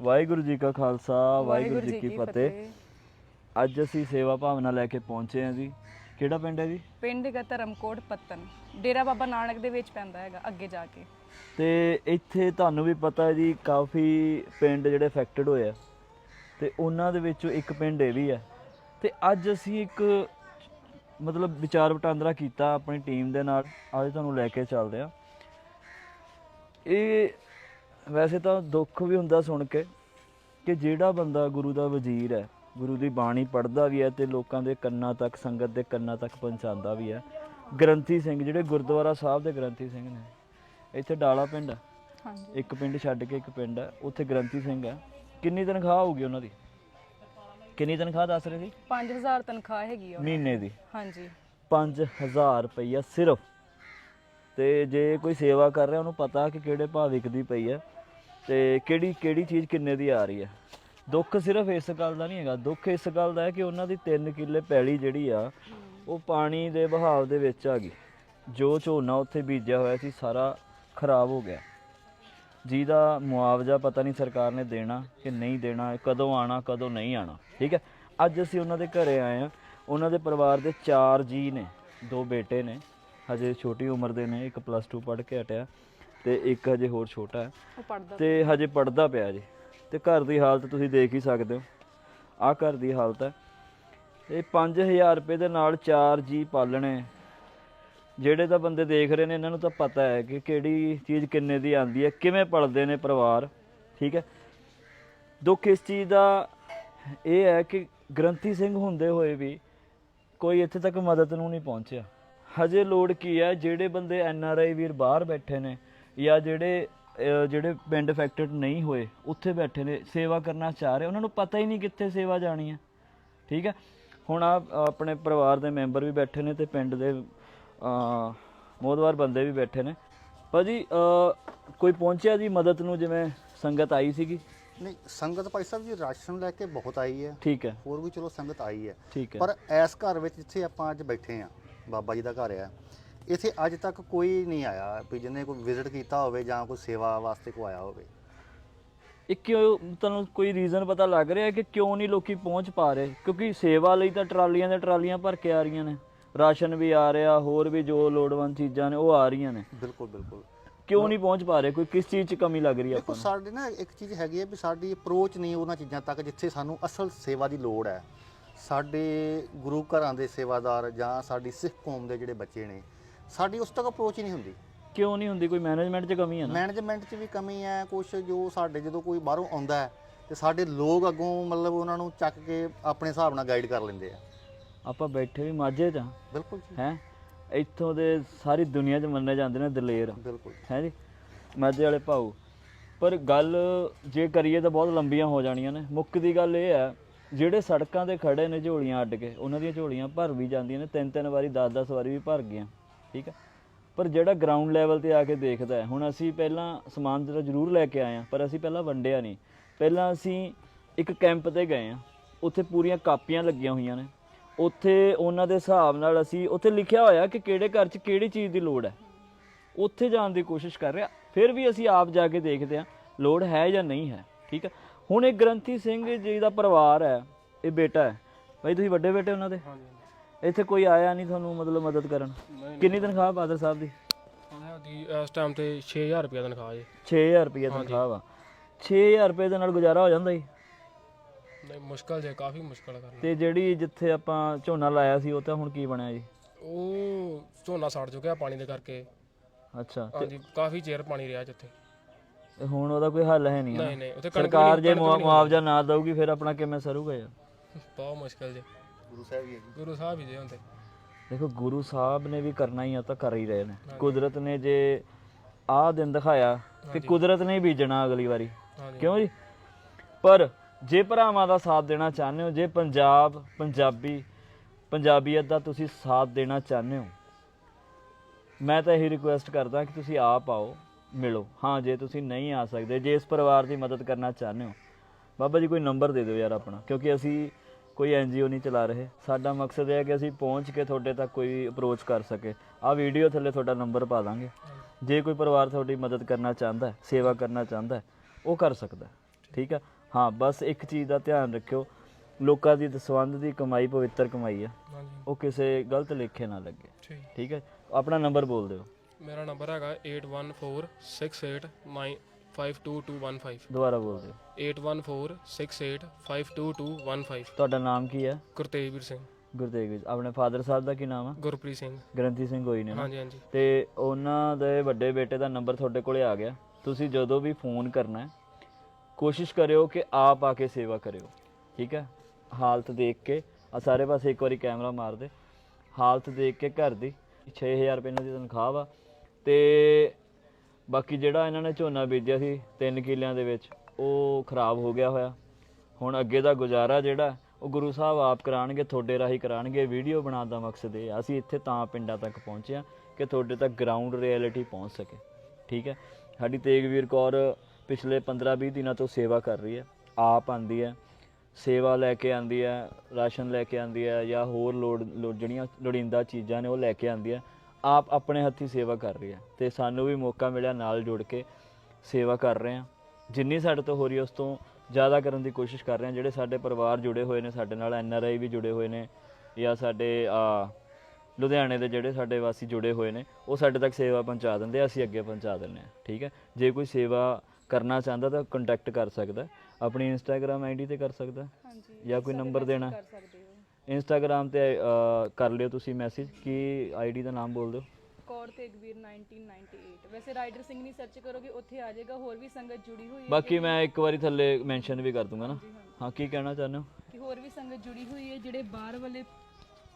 ਵਾਹਿਗੁਰੂ ਜੀ ਕਾ ਖਾਲਸਾ ਵਾਹਿਗੁਰੂ ਜੀ ਕੀ ਫਤਿਹ। ਅੱਜ ਅਸੀਂ ਸੇਵਾ ਭਾਵਨਾ ਲੈ ਕੇ ਪਹੁੰਚੇ ਹਾਂ ਜੀ। ਕਿਹੜਾ ਪਿੰਡ ਹੈ ਜੀ? ਪਿੰਡ ਹੈਗਾ ਧਰਮਕੋਟ ਪੱਤਨ। ਡੇਰਾ ਬਾਬਾ ਨਾਨਕ ਦੇ ਵਿੱਚ ਪੈਂਦਾ ਹੈਗਾ ਅੱਗੇ ਜਾ ਕੇ। ਤੇ ਇੱਥੇ ਤੁਹਾਨੂੰ ਵੀ ਪਤਾ ਹੈ ਜੀ ਕਾਫੀ ਪਿੰਡ ਜਿਹੜੇ ਅਫੈਕਟਡ ਹੋਏ ਆ। ਤੇ ਉਹਨਾਂ ਦੇ ਵਿੱਚੋਂ ਇੱਕ ਪਿੰਡ ਇਹ ਵੀ ਹੈ। ਤੇ ਅੱਜ ਅਸੀਂ ਇੱਕ ਮਤਲਬ ਵਿਚਾਰ ਵਟਾਂਦਰਾ ਕੀਤਾ ਆਪਣੀ ਟੀਮ ਦੇ ਨਾਲ। ਅੱਜ ਤੁਹਾਨੂੰ ਲੈ ਕੇ ਚੱਲਦੇ ਆ ਇਹ ਵੈਸੇ ਤਾਂ ਦੁੱਖ ਵੀ ਹੁੰਦਾ ਸੁਣ ਕੇ ਕਿ ਜਿਹੜਾ ਬੰਦਾ ਗੁਰੂ ਦਾ ਵਜ਼ੀਰ ਹੈ ਗੁਰੂ ਦੀ ਬਾਣੀ ਪੜ੍ਹਦਾ ਵੀ ਹੈ ਤੇ ਲੋਕਾਂ ਦੇ ਕੰਨਾਂ ਤੱਕ ਸੰਗਤ ਦੇ ਕੰਨਾਂ ਤੱਕ ਪਹੁੰਚਾਉਂਦਾ ਵੀ ਹੈ। ਗ੍ਰੰਥੀ ਸਿੰਘ ਜਿਹੜੇ ਗੁਰਦੁਆਰਾ ਸਾਹਿਬ ਦੇ ਗ੍ਰੰਥੀ ਸਿੰਘ ਨੇ ਇੱਥੇ ਡਾਲਾ ਪਿੰਡ ਹੈ। ਹਾਂਜੀ। ਇੱਕ ਪਿੰਡ ਛੱਡ ਕੇ ਇੱਕ ਪਿੰਡ ਹੈ ਉੱਥੇ ਗ੍ਰੰਥੀ ਸਿੰਘ ਹੈ। ਕਿੰਨੀ ਤਨਖਾਹ ਹੋਊਗੀ ਉਹਨਾਂ ਦੀ? ਕਿੰਨੀ ਤਨਖਾਹ ਦੱਸ ਰਹੇ ਸੀ? 5000 ਤਨਖਾਹ ਹੈਗੀ ਆ। ਮਹੀਨੇ ਦੀ। ਹਾਂਜੀ। 5000 ਰੁਪਈਆ ਸਿਰਫ। ਤੇ ਜੇ ਕੋਈ ਸੇਵਾ ਕਰ ਰਿਹਾ ਉਹਨੂੰ ਪਤਾ ਕਿ ਕਿਹੜੇ ਭਾਅ ਵਿਕਦੀ ਪਈ ਹੈ। ਤੇ ਕਿਹੜੀ ਕਿਹੜੀ ਚੀਜ਼ ਕਿੰਨੇ ਦੀ ਆ ਰਹੀ ਹੈ? ਦੁੱਖ ਸਿਰਫ ਇਸ ਗੱਲ ਦਾ ਨਹੀਂ ਹੈਗਾ। ਦੁੱਖ ਇਸ ਗੱਲ ਦਾ ਹੈ ਕਿ ਉਹਨਾਂ ਦੀ 3 ਕਿੱਲੇ ਪੈਲੀ ਜਿਹੜੀ ਆ, ਉਹ ਪਾਣੀ ਦੇ ਬਹਾਵ ਦੇ ਵਿੱਚ ਆ ਗਈ। ਜੋ ਝੋਨਾ ਉੱਥੇ ਬੀਜਿਆ ਹੋਇਆ ਸੀ, ਸਾਰਾ ਖਰਾਬ ਹੋ ਗਿਆ। ਜਿਹਦਾ ਮੁਆਵਜ਼ਾ ਪਤਾ ਨਹੀਂ ਸਰਕਾਰ ਨੇ ਦੇਣਾ ਕਿ ਨਹੀਂ ਦੇਣਾ, ਕਦੋਂ ਆਣਾ, ਕਦੋਂ ਨਹੀਂ ਆਣਾ। ਠੀਕ ਹੈ? ਅੱਜ ਅਸੀਂ ਉਹਨਾਂ ਦੇ ਘਰੇ ਆਏ ਆ ਉਹਨਾਂ ਦੇ ਪਰਿਵਾਰ ਦੇ ਚਾਰ ਜੀ ਨੇ, ਦੋ ਬੇਟੇ ਨੇ। ਹਜੇ ਛੋਟੀ ਉਮਰ ਦੇ ਨੇ, ਇੱਕ ਪਲੱਸ 2 ਪੜ੍ਹ ਕੇ ਹਟਿਆ। ਤੇ ਇੱਕ ਹਜੇ ਹੋਰ ਛੋਟਾ ਹੈ। ਉਹ ਪੜਦਾ ਤੇ ਹਜੇ ਪੜਦਾ ਪਿਆ ਜੀ। ਤੇ ਘਰ ਦੀ ਹਾਲਤ ਤੁਸੀਂ ਦੇਖ ਹੀ ਸਕਦੇ ਹੋ। ਆਹ ਘਰ ਦੀ ਹਾਲਤ ਹੈ। ਇਹ 5000 ਰੁਪਏ ਦੇ ਨਾਲ ਚਾਰ ਜੀ ਪਾਲਣੇ। ਜਿਹੜੇ ਤਾਂ ਬੰਦੇ ਦੇਖ ਰਹੇ ਨੇ ਇਹਨਾਂ ਨੂੰ ਤਾਂ ਪਤਾ ਹੈ ਕਿ ਕਿਹੜੀ ਚੀਜ਼ ਕਿੰਨੇ ਦੀ ਆਂਦੀ ਹੈ ਕਿਵੇਂ ਪਲਦੇ ਨੇ ਪਰਿਵਾਰ ਠੀਕ ਹੈ। ਦੁੱਖ ਇਸ ਚੀਜ਼ ਦਾ ਇਹ ਹੈ ਕਿ ਗ੍ਰੰਥੀ ਸਿੰਘ ਹੁੰਦੇ ਹੋਏ ਵੀ ਕੋਈ ਇੱਥੇ ਤੱਕ ਮਦਦ ਨੂੰ ਨਹੀਂ ਪਹੁੰਚਿਆ। ਹਜੇ ਲੋੜ ਕੀ ਹੈ ਜਿਹੜੇ ਬੰਦੇ ਐਨ ਆਰ ਆਈ ਵੀਰ ਬਾਹਰ ਬੈਠੇ ਨੇ ਜਾਂ ਜਿਹੜੇ ਜਿਹੜੇ ਪਿੰਡ ਅਫੈਕਟਡ ਨਹੀਂ ਹੋਏ ਉੱਥੇ ਬੈਠੇ ਨੇ ਸੇਵਾ ਕਰਨਾ ਚਾਹ ਰਹੇ ਉਹਨਾਂ ਨੂੰ ਪਤਾ ਹੀ ਨਹੀਂ ਕਿੱਥੇ ਸੇਵਾ ਜਾਣੀ ਹੈ। ਠੀਕ ਹੈ? ਹੁਣ ਆ ਆਪਣੇ ਪਰਿਵਾਰ ਦੇ ਮੈਂਬਰ ਵੀ ਬੈਠੇ ਨੇ ਤੇ ਪਿੰਡ ਦੇ ਮੋਦਵਾਰ ਬੰਦੇ ਵੀ ਬੈਠੇ ਨੇ। ਭਾਜੀ ਕੋਈ ਪਹੁੰਚਿਆ ਜੀ ਮਦਦ ਨੂੰ ਜਿਵੇਂ ਸੰਗਤ ਆਈ ਸੀਗੀ? ਨਹੀਂ ਸੰਗਤ ਭਾਈ ਸਾਹਿਬ ਜੀ ਰਾਸ਼ਨ ਲੈ ਕੇ ਬਹੁਤ ਆਈ ਹੈ। ਠੀਕ ਹੈ। ਹੋਰ ਵੀ ਚਲੋ ਸੰਗਤ ਆਈ ਹੈ। ਠੀਕ ਹੈ। ਪਰ ਇਸ ਘਰ ਵਿੱਚ ਜਿੱਥੇ ਆਪਾਂ ਅੱਜ ਬੈਠੇ ਆ ਬਾਬਾ ਜੀ ਦਾ ਘਰ ਆ ਇੱਥੇ ਅੱਜ ਤੱਕ ਕੋਈ ਨਹੀਂ ਆਇਆ ਵੀ ਜਿਹਨੇ ਕੋਈ ਵਿਜ਼ਿਟ ਕੀਤਾ ਹੋਵੇ ਜਾਂ ਕੋਈ ਸੇਵਾ ਵਾਸਤੇ ਕੋ ਆਇਆ ਹੋਵੇ। ਇਹ ਕਿਉਂ ਤੁਹਾਨੂੰ ਕੋਈ ਰੀਜ਼ਨ ਪਤਾ ਲੱਗ ਰਿਹਾ ਕਿ ਕਿਉਂ ਨਹੀਂ ਲੋਕੀ ਪਹੁੰਚ ਪਾ ਰਹੇ? ਕਿਉਂਕਿ ਸੇਵਾ ਲਈ ਤਾਂ ਟਰਾਲੀਆਂ ਦੇ ਟਰਾਲੀਆਂ ਭਰ ਕੇ ਆ ਰਹੀਆਂ ਨੇ। ਰਾਸ਼ਨ ਵੀ ਆ ਰਿਹਾ ਹੋਰ ਵੀ ਜੋ ਲੋੜਵੰਦ ਚੀਜ਼ਾਂ ਨੇ ਉਹ ਆ ਰਹੀਆਂ ਨੇ। ਬਿਲਕੁਲ ਬਿਲਕੁਲ। ਕਿਉਂ ਨਹੀਂ ਪਹੁੰਚ ਪਾ ਰਹੇ? ਕੋਈ ਕਿਸ ਚੀਜ਼ 'ਚ ਕਮੀ ਲੱਗ ਰਹੀ ਹੈ ਦੇਖੋ ਆਪਾਂ ਨੂੰ? ਸਾਡੇ ਨਾ ਇੱਕ ਚੀਜ਼ ਹੈਗੀ ਹੈ ਵੀ ਸਾਡੀ ਅਪਰੋਚ ਨਹੀਂ ਉਹਨਾਂ ਚੀਜ਼ਾਂ ਤੱਕ ਜਿੱਥੇ ਸਾਨੂੰ ਅਸਲ ਸੇਵਾ ਦੀ ਲੋੜ ਹੈ। ਸਾਡੇ ਗੁਰੂ ਘਰਾਂ ਦੇ ਸੇਵਾਦਾਰ ਜਾਂ ਸਾਡੀ ਸਿੱਖ ਕੌਮ ਦੇ ਜਿਹੜੇ ਬੱਚੇ ਨੇ ਸਾਡੀ ਉਸ ਤੱਕ ਅਪਰੋਚ ਹੀ ਨਹੀਂ ਹੁੰਦੀ। ਕਿਉਂ ਨਹੀਂ ਹੁੰਦੀ? ਕੋਈ ਮੈਨੇਜਮੈਂਟ 'ਚ ਕਮੀ ਹੈ ਨਾ? ਮੈਨੇਜਮੈਂਟ 'ਚ ਵੀ ਕਮੀ ਹੈ ਕੁਝ ਜੋ ਸਾਡੇ ਜਦੋਂ ਕੋਈ ਬਾਹਰੋਂ ਆਉਂਦਾ ਹੈ ਤੇ ਸਾਡੇ ਲੋਕ ਅੱਗੋਂ ਮਤਲਬ ਉਹਨਾਂ ਨੂੰ ਚੱਕ ਕੇ ਆਪਣੇ ਹਿਸਾਬ ਨਾਲ ਗਾਈਡ ਕਰ ਲੈਂਦੇ ਆ। ਆਪਾਂ ਬੈਠੇ ਵੀ ਮਾਝੇ 'ਚ ਬਿਲਕੁਲ ਜੀ। ਹੈ? ਇੱਥੋਂ ਦੇ ਸਾਰੀ ਦੁਨੀਆ 'ਚ ਮੰਨੇ ਜਾਂਦੇ ਨੇ ਦਲੇਰ। ਬਿਲਕੁਲ ਹੈ ਜੀ? ਮਾਝੇ ਵਾਲੇ ਭਾਊ। ਪਰ ਗੱਲ ਜੇ ਕਰੀਏ ਤਾਂ ਬਹੁਤ ਲੰਬੀਆਂ ਹੋ ਜਾਣੀਆਂ ਨੇ। ਮੁੱਖ ਦੀ ਗੱਲ ਇਹ ਹੈ ਜਿਹੜੇ ਸੜਕਾਂ ਤੇ ਖੜੇ ਨੇ ਝੋਲੀਆਂ ਅੱਡ ਕੇ ਉਹਨਾਂ ਦੀਆਂ ਝੋਲੀਆਂ ਭਰ ਵੀ ਜਾਂਦੀਆਂ ਨੇ। ਤਿੰਨ ਤਿੰਨ ਵਾਰੀ 10 10 ਵਾਰੀ ਵੀ ਭਰ ਗਈਆਂ। ਠੀਕ ਆ? ਪਰ ਜਿਹੜਾ ਗਰਾਊਂਡ ਲੈਵਲ ਤੇ ਆ ਕੇ ਦੇਖਦਾ ਹੈ, ਹੁਣ ਅਸੀਂ ਪਹਿਲਾਂ ਸਮਾਨ ਜਿਹੜਾ ਜ਼ਰੂਰ ਲੈ ਕੇ ਆਏ ਆ ਪਰ ਅਸੀਂ ਪਹਿਲਾਂ ਵੰਡਿਆ ਨਹੀਂ। ਪਹਿਲਾਂ ਅਸੀਂ ਇੱਕ ਕੈਂਪ ਤੇ ਗਏ ਆ ਉੱਥੇ ਪੂਰੀਆਂ ਕਾਪੀਆਂ ਲੱਗੀਆਂ ਹੋਈਆਂ ਨੇ। ਉੱਥੇ ਉਹਨਾਂ ਦੇ ਹਿਸਾਬ ਨਾਲ ਅਸੀਂ, ਉੱਥੇ ਲਿਖਿਆ ਹੋਇਆ ਕਿ ਕਿਹੜੇ ਘਰ 'ਚ ਕਿਹੜੀ ਚੀਜ਼ ਦੀ ਲੋੜ ਹੈ। ਉੱਥੇ ਜਾਣ ਦੀ ਕੋਸ਼ਿਸ਼ ਕਰ ਰਿਹਾ, ਫਿਰ ਵੀ ਅਸੀਂ ਆਪ ਜਾ ਕੇ ਦੇਖਦੇ ਹਾਂ, ਲੋੜ ਹੈ ਜਾਂ ਨਹੀਂ ਹੈ, ਠੀਕ ਹੈ ਹੁਣ ਇਹ ਗ੍ਰੰਥੀ ਸਿੰਘ ਜੀ ਦਾ ਪਰਿਵਾਰ ਹੈ, ਇਹ ਬੇਟਾ ਹੈ। ਭਾਈ ਤੁਸੀਂ ਵੱਡੇ ਬੇਟੇ ਉਹਨਾਂ ਦੇ? ਇੱਥੇ ਕੋਈ ਆਇਆ ਨਹੀਂ ਤੁਹਾਨੂੰ ਮਤਲਬ ਮਦਦ ਕਰਨ? ਕਿੰਨੀ ਤਨਖਾਹ ਫਾਦਰ ਸਾਹਿਬ ਦੀ? ਦੀ ਇਸ ਟਾਈਮ ਤੇ 6000 ਰੁਪਏ ਤਨਖਾਹ ਜੀ। 6000 ਰੁਪਏ ਤਨਖਾਹ ਵਾ। 6000 ਰੁਪਏ ਦੇ ਨਾਲ ਗੁਜ਼ਾਰਾ ਹੋ ਜਾਂਦਾ ਜੀ? ਨਹੀਂ ਮੁਸ਼ਕਲ ਜੇ ਕਾਫੀ ਮੁਸ਼ਕਲ ਕਰਨਾ। ਤੇ ਜਿਹੜੀ ਜਿੱਥੇ ਆਪਾਂ ਝੋਨਾ ਲਾਇਆ ਸੀ ਉਹ ਤਾਂ ਹੁਣ ਕੀ ਬਣਿਆ ਜੀ? ਉਹ ਝੋਨਾ ਸੜ ਚੁੱਕਿਆ ਪਾਣੀ ਦੇ ਕਰਕੇ। ਅੱਛਾ ਹਾਂਜੀ ਕਾਫੀ ਚਿਰ ਪਾਣੀ ਰਿਹਾ ਜਿੱਥੇ। ਤੇ ਹੁਣ ਉਹਦਾ ਕੋਈ ਹੱਲ ਹੈ ਨਹੀਂ? ਨਹੀਂ ਨਹੀਂ ਸਰਕਾਰ ਜੇ ਮੁਆਵਜ਼ਾ ਨਾ ਦਊਗੀ ਫਿਰ ਆਪਣਾ ਕਿਵੇਂ ਸਰੂਗਾ ਯਾਰ? ਬਹੁਤ ਮੁਸ਼ਕਲ ਜੇ। ਗੁਰੂ ਸਾਹਿਬ ਹੀ ਹੈ ਜੀ। ਗੁਰੂ ਸਾਹਿਬ ਹੀ ਜੇ ਹੁੰਦੇ। ਦੇਖੋ ਗੁਰੂ ਸਾਹਿਬ ਨੇ ਵੀ ਕਰਨਾ ਹੀ ਆ ਤਾਂ ਕਰ ਹੀ ਰਹੇ ਨੇ। ਕੁਦਰਤ ਨੇ ਜੇ ਆਹ ਦਿਨ ਦਿਖਾਇਆ ਕਿ ਕੁਦਰਤ ਨੇ ਹੀ ਬੀਜਣਾ ਅਗਲੀ ਵਾਰੀ। ਕਿਉਂ ਜੀ? ਪਰ ਜੇ ਭਰਾਵਾਂ ਦਾ ਸਾਥ ਦੇਣਾ ਚਾਹੁੰਦੇ ਹੋ ਜੇ ਪੰਜਾਬ ਪੰਜਾਬੀ ਪੰਜਾਬੀਅਤ ਦਾ ਤੁਸੀਂ ਸਾਥ ਦੇਣਾ ਚਾਹੁੰਦੇ ਹੋ ਮੈਂ ਤਾਂ ਇਹੀ ਰਿਕੁਐਸਟ ਕਰਦਾ ਕਿ ਤੁਸੀਂ ਆਪ ਆਓ ਮਿਲੋ। ਹਾਂ ਜੇ ਤੁਸੀਂ ਨਹੀਂ ਆ ਸਕਦੇ ਜੇ ਇਸ ਪਰਿਵਾਰ ਦੀ ਮਦਦ ਕਰਨਾ ਚਾਹੁੰਦੇ ਹੋ ਬਾਬਾ ਜੀ ਕੋਈ ਨੰਬਰ ਦੇ ਦਿਓ ਯਾਰ ਆਪਣਾ ਕਿਉਂਕਿ ਅਸੀਂ ਕੋਈ ਐਨਜੀਓ ਨਹੀਂ ਚਲਾ ਰਹੇ। ਸਾਡਾ ਮਕਸਦ ਇਹ ਹੈ ਕਿ ਅਸੀਂ ਪਹੁੰਚ ਕੇ ਤੁਹਾਡੇ ਤੱਕ ਕੋਈ ਅਪਰੋਚ ਕਰ ਸਕੇ। ਆਹ ਵੀਡੀਓ ਥੱਲੇ ਤੁਹਾਡਾ ਨੰਬਰ ਪਾ ਦਾਂਗੇ। ਜੇ ਕੋਈ ਪਰਿਵਾਰ ਤੁਹਾਡੀ ਮਦਦ ਕਰਨਾ ਚਾਹੁੰਦਾ ਹੈ ਸੇਵਾ ਕਰਨਾ ਚਾਹੁੰਦਾ ਹੈ ਉਹ ਕਰ ਸਕਦਾ ਹੈ। ਠੀਕ ਆ ਹਾਂ ਬਸ ਇੱਕ ਚੀਜ਼ ਦਾ ਧਿਆਨ ਰੱਖਿਓ। ਲੋਕਾਂ ਦੀ ਦਸਵੰਧ ਦੀ ਕਮਾਈ ਪਵਿੱਤਰ ਕਮਾਈ ਆ। ਉਹ ਕਿਸੇ ਗਲਤ ਲੇਖੇ ਨਾ ਲੱਗੇ। ਠੀਕ। ਹੈ? ਆਪਣਾ ਨੰਬਰ ਬੋਲ ਦਿਓ। ਮੇਰਾ ਨੰਬਰ ਹੈਗਾ 8146852215 ਦੁਬਾਰਾ ਬੋਲ ਦਿਓ। 8146852215 ਤੁਹਾਡਾ ਨਾਮ ਕੀ ਹੈ? ਗੁਰਤੇਜਵੀਰ ਸਿੰਘ। ਗੁਰਤੇਗ ਜੀ ਆਪਣੇ ਫਾਦਰ ਸਾਹਿਬ ਦਾ ਕੀ ਨਾਮ ਹੈ ਗੁਰਪ੍ਰੀਤ ਸਿੰਘ। ਗ੍ਰੰਥੀ ਸਿੰਘ ਹੋਈ ਨੇ ਨਾ? ਹਾਂਜੀ ਹਾਂਜੀ। ਤੇ ਉਹਨਾਂ ਦੇ ਵੱਡੇ ਬੇਟੇ ਦਾ ਨੰਬਰ ਤੁਹਾਡੇ ਕੋਲੇ ਆ ਗਿਆ। ਤੁਸੀਂ ਜਦੋਂ ਵੀ ਫੋਨ ਕਰਨਾ ਹੈ ਕੋਸ਼ਿਸ਼ ਕਰਿਓ ਕਿ ਆਪ ਆ ਕੇ ਸੇਵਾ ਕਰਿਓ। ਠੀਕ ਹੈ? ਹਾਲਤ ਦੇਖ ਕੇ ਆ ਸਾਰੇ ਪਾਸੇ ਇੱਕ ਵਾਰੀ ਕੈਮਰਾ ਮਾਰ ਦੇ ਹਾਲਤ ਦੇਖ ਕੇ ਘਰ ਦੀ 6000 ਰੁਪਏ ਇਹਨਾਂ ਦੀ ਤਨਖਾਹ ਵਾ। ਤੇ ਬਾਕੀ ਜਿਹੜਾ ਇਹਨਾਂ ਨੇ ਝੋਨਾ ਬੀਜਿਆ ਸੀ 3 ਕਿੱਲਿਆਂ ਦੇ ਵਿੱਚ, ਉਹ ਖਰਾਬ ਹੋ ਗਿਆ ਹੋਇਆ। ਹੁਣ ਅੱਗੇ ਦਾ ਗੁਜ਼ਾਰਾ ਜਿਹੜਾ, ਉਹ ਗੁਰੂ ਸਾਹਿਬ ਆਪ ਕਰਾਣਗੇ ਤੁਹਾਡੇ ਰਾਹੀਂ ਕਰਾਣਗੇ ਵੀਡੀਓ ਬਣਾਉਣ ਦਾ ਮਕਸਦ ਇਹ ਅਸੀਂ ਇੱਥੇ ਤਾਂ ਪਿੰਡਾਂ ਤੱਕ ਪਹੁੰਚੇ ਆ ਕਿ ਤੁਹਾਡੇ ਤੱਕ ਗਰਾਊਂਡ ਰਿਐਲਿਟੀ ਪਹੁੰਚ ਸਕੇ। ਠੀਕ ਹੈ? ਸਾਡੀ ਤੇਗਵੀਰ ਕੌਰ ਪਿਛਲੇ 15-20 ਦਿਨਾਂ ਤੋਂ ਸੇਵਾ ਕਰ ਰਹੀ ਹੈ, ਆਪ ਆਂਦੀ ਹੈ, ਸੇਵਾ ਲੈ ਕੇ ਆਂਦੀ ਹੈ, ਰਾਸ਼ਨ ਲੈ ਕੇ ਆਂਦੀ ਹੈ ਜਾਂ ਹੋਰ ਲੋੜ, ਲੋੜ- ਜਿਹੜੀਆਂ ਲੋੜੀਂਦਾ ਚੀਜ਼ਾਂ ਨੇ ਉਹ ਲੈ ਕੇ ਆਂਦੀ ਹੈ। ਆਪ ਆਪਣੇ ਹੱਥੀ ਸੇਵਾ ਕਰ ਰਹੀ ਹੈ ਤੇ ਸਾਨੂੰ ਵੀ ਮੌਕਾ ਮਿਲਿਆ ਨਾਲ ਜੁੜ ਕੇ ਸੇਵਾ ਕਰ ਰਹੇ ਹਾਂ ਜਿੰਨੀ ਸਾਡੇ ਤੋਂ ਹੋ ਰਹੀ ਹੈ ਉਸ ਤੋਂ ਜ਼ਿਆਦਾ ਕਰਨ ਦੀ ਕੋਸ਼ਿਸ਼ ਕਰ ਰਹੇ ਹਾਂ ਜਿਹੜੇ ਸਾਡੇ ਪਰਿਵਾਰ ਜੁੜੇ ਹੋਏ ਨੇ ਸਾਡੇ ਨਾਲ ਐਨ ਆਰ ਆਈ ਵੀ ਜੁੜੇ ਹੋਏ ਨੇ ਜਾਂ ਸਾਡੇ ਆ ਲੁਧਿਆਣੇ ਦੇ ਜਿਹੜੇ ਸਾਡੇ ਵਾਸੀ ਜੁੜੇ ਹੋਏ ਨੇ ਉਹ ਸਾਡੇ ਤੱਕ ਸੇਵਾ ਪਹੁੰਚਾ ਦਿੰਦੇ ਆ, ਅਸੀਂ ਅੱਗੇ ਪਹੁੰਚਾ ਦਿੰਦੇ ਆ ਠੀਕ ਹੈ ਜੇ ਕੋਈ ਸੇਵਾ ਕਰਨਾ ਚਾਹੁੰਦਾ ਤਾਂ ਕੰਟੈਕਟ ਕਰ ਸਕਦਾ। ਆਪਣੀ ਇੰਸਟਾਗ੍ਰam ਆਈਡੀ ਤੇ ਕਰ ਸਕਦਾ। ਹਾਂਜੀ ਜਾਂ ਕੋਈ ਨੰਬਰ ਦੇਣਾ ਕਰ ਸਕਦੇ ਹੋ ਇੰਸਟਾਗ੍ਰam ਤੇ ਕਰ ਲਿਓ ਤੁਸੀਂ ਮੈਸੇਜ ਕੀ ਆਈਡੀ ਦਾ ਨਾਮ ਬੋਲ ਦਿਓ ਕੌਰ ਤੇਗਵੀਰ 1998 ਵੈਸੇ ਰਾਈਡਰ ਸਿੰਘ ਨਹੀਂ ਸਰਚ ਕਰੋਗੇ ਉੱਥੇ ਆ ਜਾਏਗਾ ਹੋਰ ਵੀ ਸੰਗਤ ਜੁੜੀ ਹੋਈ ਹੈ ਬਾਕੀ ਮੈਂ ਇੱਕ ਵਾਰੀ ਥੱਲੇ ਮੈਂਸ਼ਨ ਵੀ ਕਰ ਦੂੰਗਾ ਨਾ। ਹਾਂ ਕੀ ਕਹਿਣਾ ਚਾਹੁੰਦੇ ਹੋ? ਕਿ ਹੋਰ ਵੀ ਸੰਗਤ ਜੁੜੀ ਹੋਈ ਹੈ ਜਿਹੜੇ ਬਾਹਰ ਵਾਲੇ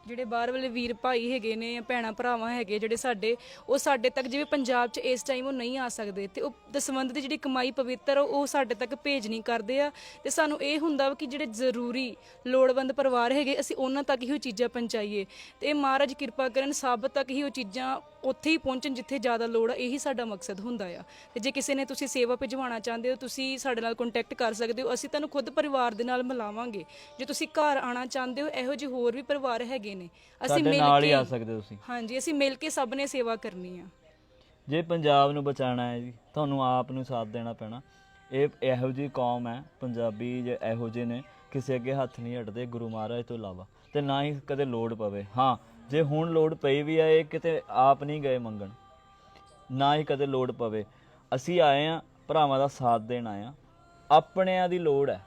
ਜਿਹੜੇ ਬਾਹਰ ਵਾਲੇ ਵੀਰ ਭਾਈ ਹੈਗੇ ਨੇ ਜਾਂ ਭੈਣਾ ਭਰਾਵਾਂ ਹੈਗੇ ਜਿਹੜੇ ਸਾਡੇ ਉਹ ਸਾਡੇ ਤੱਕ ਜਿਵੇਂ ਪੰਜਾਬ 'ਚ ਇਸ ਟਾਈਮ ਉਹ ਨਹੀਂ ਆ ਸਕਦੇ ਤੇ ਉਹ ਦਸਵੰਧ ਦੀ ਜਿਹੜੀ ਕਮਾਈ ਪਵਿੱਤਰ ਆ, ਉਹ ਸਾਡੇ ਤੱਕ ਭੇਜ ਨਹੀਂ ਕਰਦੇ ਆ। ਤੇ ਸਾਨੂੰ ਇਹ ਹੁੰਦਾ ਵਾ ਕਿ ਜਿਹੜੇ ਜ਼ਰੂਰੀ ਲੋੜਵੰਦ ਪਰਿਵਾਰ ਹੈਗੇ ਅਸੀਂ ਉਹਨਾਂ ਤੱਕ ਹੀ ਉਹ ਚੀਜ਼ਾਂ ਪਹੁੰਚਾਈਏ। ਤੇ ਇਹ ਮਹਾਰਾਜ ਕਿਰਪਾ ਕਰਨ ਸਭ ਤੱਕ ਹੀ ਉਹ ਚੀਜ਼ਾਂ ਉੱਥੇ ਹੀ ਪਹੁੰਚਣ ਜਿੱਥੇ ਜ਼ਿਆਦਾ ਲੋੜ ਆ ਇਹੀ ਸਾਡਾ ਮਕਸਦ ਹੁੰਦਾ ਆ। ਤੇ ਜੇ ਕਿਸੇ ਨੇ ਤੁਸੀਂ ਸੇਵਾ ਭਿਜਵਾਉਣਾ ਚਾਹੁੰਦੇ ਹੋ ਤੁਸੀਂ ਸਾਡੇ ਨਾਲ ਕੰਟੈਕਟ ਕਰ ਸਕਦੇ ਹੋ। ਅਸੀਂ ਤੁਹਾਨੂੰ ਖੁਦ ਪਰਿਵਾਰ ਦੇ ਨਾਲ ਮਿਲਾਵਾਂਗੇ। ਜੇ ਤੁਸੀਂ ਘਰ ਆਣਾ ਚਾਹੁੰਦੇ ਹੋ ਇਹੋ ਜਿਹੇ ਹੋਰ ਵੀ ਪਰਿਵਾਰ ਹੈਗੇ ਨੇ। ਅਸੀਂ ਸਾਡੇ ਮਿਲ ਨਾਲ ਹੀ ਕੇ ਆ ਸਕਦੇ ਹੋ ਤੁਸੀਂ। ਹਾਂਜੀ ਅਸੀਂ ਮਿਲ ਕੇ ਸਭ ਨੇ ਸੇਵਾ ਕਰਨੀ ਆ। ਜੇ ਪੰਜਾਬ ਨੂੰ ਬਚਾਉਣਾ ਹੈ ਜੀ ਤੁਹਾਨੂੰ ਆਪ ਨੂੰ ਸਾਥ ਦੇਣਾ ਪੈਣਾ। ਇਹ ਇਹੋ ਜਿਹੀ ਕੌਮ ਹੈ ਪੰਜਾਬੀ ਜੇ ਇਹੋ ਜਿਹੇ ਨੇ ਕਿਸੇ ਅੱਗੇ ਹੱਥ ਨਹੀਂ ਅੜਦੇ ਗੁਰੂ ਮਹਾਰਾਜ ਤੋਂ ਇਲਾਵਾ। ਤੇ ਨਾ ਹੀ ਕਦੇ ਲੋੜ ਪਵੇ। ਹਾਂ ਜੇ ਹੁਣ ਲੋੜ ਪਈ ਵੀ ਇਹ ਕਿਤੇ ਆਪ ਨਹੀਂ ਗਏ ਮੰਗਣ ਨਾ ਹੀ ਕਦੇ ਲੋੜ ਪਵੇ। ਅਸੀਂ ਆਏ ਆ ਭਰਾਵਾਂ ਦਾ ਸਾਥ ਦੇਣ ਆਏ ਆ। ਆਪਣਿਆਂ ਦੀ ਲੋੜ ਹੈ।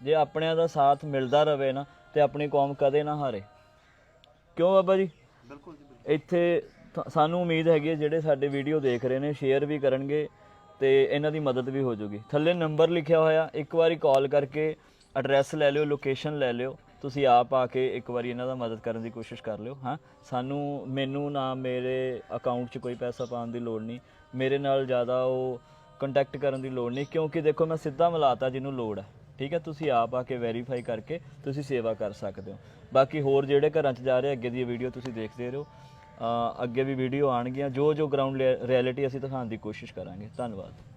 ਜੇ ਆਪਣਿਆਂ ਦਾ ਸਾਥ ਮਿਲਦਾ ਰਵੇ ਨਾ ਤੇ ਆਪਣੀ ਕੌਮ ਕਦੇ ਨਾ ਹਾਰੇ। ਕਿਉਂ ਬਾਬਾ ਜੀ? ਬਿਲਕੁਲ ਜੀ ਇੱਥੇ ਸਾਨੂੰ ਉਮੀਦ ਹੈਗੀ ਹੈ ਜਿਹੜੇ ਸਾਡੇ ਵੀਡੀਓ ਦੇਖ ਰਹੇ ਨੇ ਸ਼ੇਅਰ ਵੀ ਕਰਨਗੇ ਤੇ ਇਹਨਾਂ ਦੀ ਮਦਦ ਵੀ ਹੋ ਜਾਊਗੀ ਥੱਲੇ ਨੰਬਰ ਲਿਖਿਆ ਹੋਇਆ ਇੱਕ ਵਾਰੀ ਕਾਲ ਕਰਕੇ ਐਡਰੈਸ ਲੈ ਲਿਓ ਲੋਕੇਸ਼ਨ ਲੈ ਲਿਓ। ਤੁਸੀਂ ਆਪ ਆ ਕੇ ਇੱਕ ਵਾਰੀ ਇਹਨਾਂ ਦਾ ਮਦਦ ਕਰਨ ਦੀ ਕੋਸ਼ਿਸ਼ ਕਰ ਲਿਓ ਹਾਂ। ਸਾਨੂੰ ਮੈਨੂੰ ਨਾ ਮੇਰੇ ਅਕਾਊਂਟ 'ਚ ਕੋਈ ਪੈਸਾ ਪਾਉਣ ਦੀ ਲੋੜ ਨਹੀਂ। ਮੇਰੇ ਨਾਲ ਜ਼ਿਆਦਾ ਉਹ ਕੰਟੈਕਟ ਕਰਨ ਦੀ ਲੋੜ ਨਹੀਂ ਕਿਉਂਕਿ ਦੇਖੋ ਮੈਂ ਸਿੱਧਾ ਮਿਲਾਤਾ ਜਿਹਨੂੰ ਲੋੜ ਹੈ ਠੀਕ ਹੈ। ਤੁਸੀਂ ਆਪ ਆ ਕੇ ਵੈਰੀਫਾਈ ਕਰਕੇ ਤੁਸੀਂ ਸੇਵਾ ਕਰ ਸਕਦੇ ਹੋ। ਬਾਕੀ ਹੋਰ ਜਿਹੜੇ ਘਰਾਂ 'ਚ ਜਾ ਰਹੇ ਅੱਗੇ ਦੀ ਵੀਡੀਓ ਤੁਸੀਂ ਦੇਖਦੇ ਰਹੋ। ਅ, ਅੱਗੇ ਵੀ ਵੀਡੀਓ ਆਣਗੀਆਂ ਜੋ ਜੋ ਗਰਾਊਂਡ ਰਿਐਲਿਟੀ ਅਸੀਂ ਦਿਖਾਉਣ ਦੀ ਕੋਸ਼ਿਸ਼ ਕਰਾਂਗੇ। ਧੰਨਵਾਦ।